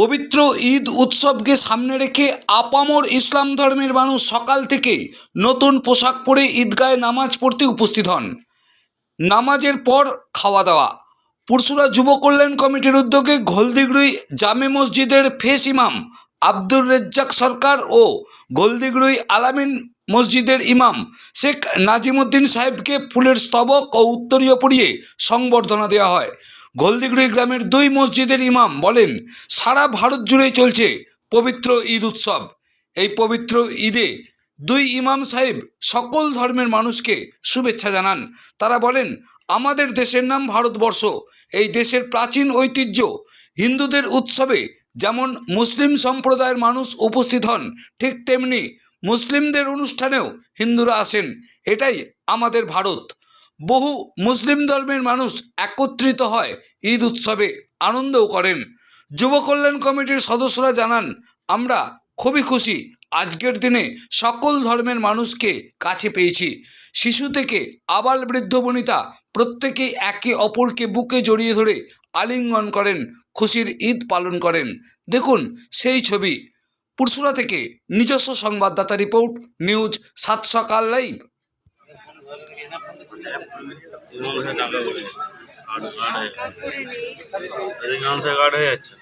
পবিত্র ঈদ উৎসবকে সামনে রেখে আপামর ইসলাম ধর্মের মানুষ সকাল থেকে নতুন পোশাক পরে ঈদগায় নামাজ পড়তে উপস্থিত হন। নামাজের পর খাওয়া দাওয়া। পুরসুরা যুব কল্যাণ কমিটির উদ্যোগে ঘোলদিগড়ুই জামে মসজিদের ফেস ইমাম আব্দুর রেজ্জাক সরকার ও গোলদিগড়ুই আলামিন মসজিদের ইমাম শেখ নাজিমুদ্দিন সাহেবকে ফুলের স্তবক ও উত্তরীয় পরিয়ে সংবর্ধনা দেওয়া হয়। গোলদিগড়ি গ্রামের দুই মসজিদের ইমাম বলেন, সারা ভারত জুড়েই চলছে পবিত্র ঈদ উৎসব। এই পবিত্র ঈদে দুই ইমাম সাহেব সকল ধর্মের মানুষকে শুভেচ্ছা জানান। তারা বলেন, আমাদের দেশের নাম ভারতবর্ষ, এই দেশের প্রাচীন ঐতিহ্য। হিন্দুদের উৎসবে যেমন মুসলিম সম্প্রদায়ের মানুষ উপস্থিত হন, ঠিক তেমনি মুসলিমদের অনুষ্ঠানেও হিন্দুরা আসেন। এটাই আমাদের ভারত। বহু মুসলিম ধর্মের মানুষ একত্রিত হয় ঈদ উৎসবে আনন্দও করেন। যুব কল্যাণ কমিটির সদস্যরা জানান, আমরা খুবই খুশি আজকের দিনে সকল ধর্মের মানুষকে কাছে পেয়েছি। শিশু থেকে আবাল বৃদ্ধ বনিতা প্রত্যেকেই একে অপরকে বুকে জড়িয়ে ধরে আলিঙ্গন করেন, খুশির ঈদ পালন করেন। দেখুন সেই ছবি। পুরসুরা থেকে নিজস্ব সংবাদদাতা রিপোর্ট, নিউজ, সাত সকাল লাইভ। এদিকে থেকে কার্ড হয়ে যাচ্ছে।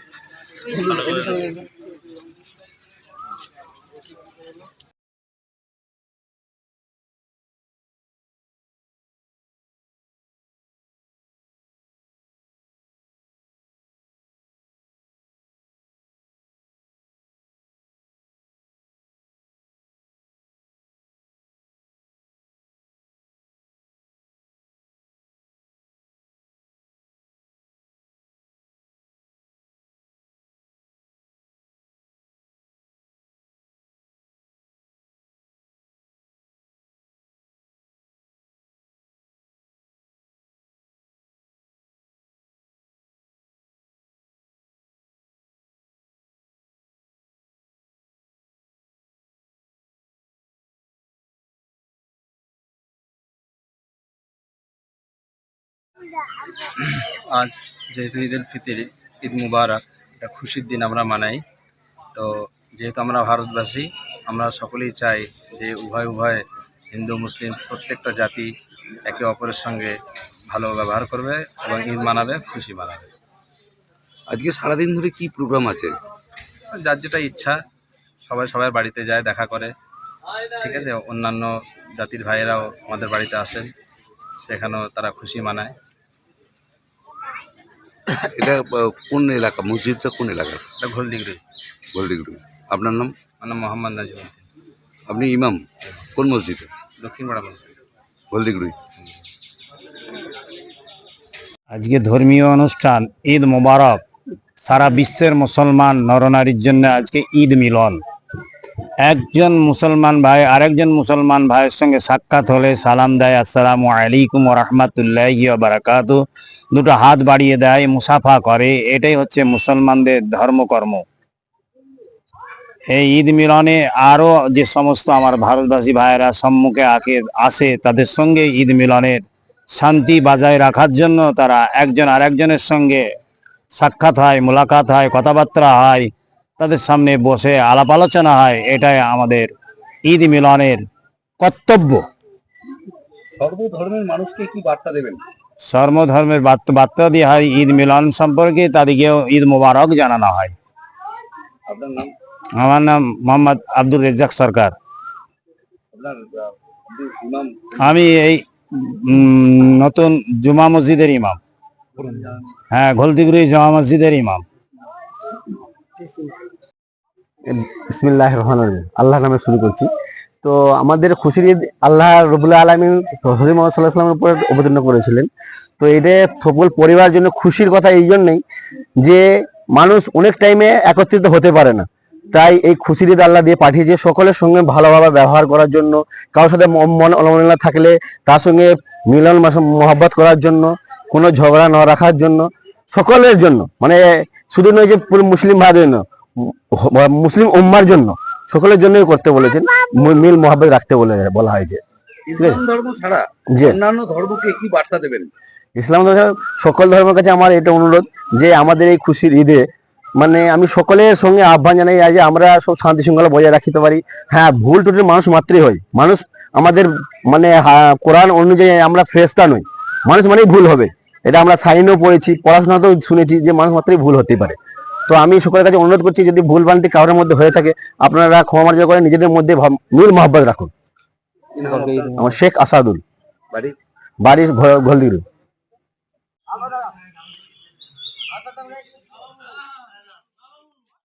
আজ যেহেতু ঈদ উল ফিতির ঈদ মুবারক এটা খুশির দিন আমরা মানাই। তো যেহেতু আমরা ভারতবাসী আমরা সকলেই চাই যে উভয় উভয় হিন্দু মুসলিম প্রত্যেকটা জাতি একে অপরের সঙ্গে ভালো ব্যবহার করবে এবং ঈদ মানাবে খুশি মানাবে। আজকে সারাদিন ধরে কি প্রোগ্রাম আছে? যার যেটা ইচ্ছা সবাই সবার বাড়িতে যায় দেখা করে। ঠিক আছে? অন্যান্য জাতির ভাইয়েরাও আমাদের বাড়িতে আসেন সেখানেও তারা খুশি মানায়। এটা কোন এলাকা? মসজিদটা কোন এলাকা? এটা ঘোলদিগড়ি গোলদিগুড়ি। আপনার নাম? আমার নাম মোহাম্মদ নাজিমুদ্দিন। আপনি ইমাম? কোন মসজিদে? দক্ষিণপাড়া মসজিদ। গোলদিগুড়ি। আজকে ধর্মীয় অনুষ্ঠান ঈদ মোবারক সারা বিশ্বের মুসলমান নরনারীর জন্য আজকে ঈদ মিলন। একজন মুসলমান ভাই, আরেকজন মুসলমান ভাইয়ের সঙ্গে সাক্ষাৎ হলে সালাম দেয়, আসসালামু আলাইকুম রহমতুল্লাহ বারাকাতু। দুটো হাত বাড়িয়ে দেয়, মুসাফা করে। এটাই হচ্ছে মুসলমানদের ধর্মকর্ম। এই ঈদ মিলনে আরও যে সমস্ত আমার ভারতবাসী ভাইয়েরা সম্মুখে আকে, আসে, তাদের সঙ্গে ঈদ মিলনের শান্তি বজায় রাখার জন্য তারা একজন আরেকজনের সঙ্গে সাক্ষাৎ হয়, মোলাকাত হয়, কথাবার্তা হয়। তাদের সামনে বসে আলাপ আলোচনা হয় এটাই আমাদের ঈদ মিলনের কর্তব্য। সর্বধর্মের মানুষকে কি বার্তা দেবেন? সর্বধর্মের বার্তা বার্তা দিয়ে হয় ঈদ মিলন সম্পর্কে তাদেরকেও ঈদ মোবারক জানানো হয়। আপনার নাম? আমার নাম মোহাম্মদ আব্দুল রেজ্জাক সরকার। আমি এই নতুন জুমা মসজিদের ইমাম। হ্যাঁ ঘলদিগুড়ি জমা মসজিদের ইমাম। বিসমিল্লাহ রহমান রহিম। আল্লাহর নামে শুরু করছি। তো আমাদের খুশির ঈদ আল্লাহ রবুল্লাহ আলমিন হজরত মোহাম্মদ সাল্লাহ অবতীর্ণ করেছিলেন। তো এটা সকল পরিবার জন্য খুশির কথা এই জন্যই যে মানুষ অনেক টাইমে একত্রিত হতে পারে না। তাই এই খুশির ঈদ আল্লাহ দিয়ে পাঠিয়েছে সকলের সঙ্গে ভালোভাবে ব্যবহার করার জন্য, কারোর সাথে মন অলমনা থাকলে তার সঙ্গে মিলন মহব্বত করার জন্য, কোনো ঝগড়া না রাখার জন্য, সকলের জন্য। মানে শুধু নয় যে পুরো মুসলিম ভাইদের জন্য মুসলিম উম্মার জন্য সকলের জন্যই করতে বলেছেন মিল মহাব্বত রাখতে বলে বলা হয়েছে। ইসলাম ধর্ম ছাড়া অন্যান্য ধর্মকে কি বার্তা দেবেন? ইসলাম ধর্মের সকল ধর্মের কাছে আমার এটা অনুরোধ যে আমাদের এই খুশির ঈদে মানে আমি সকলের সঙ্গে আহ্বান জানাই যে আমরা সব শান্তি শৃঙ্খলা বজায় রাখতে পারি। হ্যাঁ ভুল টুটির মানুষ মাত্রই হয়। মানুষ আমাদের মানে কোরআন অনুযায়ী আমরা ফ্রেস্তা নই। মানুষ মানেই ভুল হবে। এটা আমরা সাইনও পড়েছি পড়াশোনাতেও শুনেছি যে মানুষ মাত্রই ভুল হতে পারে। তো আমি সকলের কাছে অনুরোধ করছি যদি ভুল ভ্রান্তি কারোর মধ্যে হয়ে থাকে আপনারা ক্ষমা মার্জনা করে নিজেদের মধ্যে মিল মহব্বত রাখুন। আমার শেখ আসাদুল। বাড়ি? বাড়ির ঘলদিরু।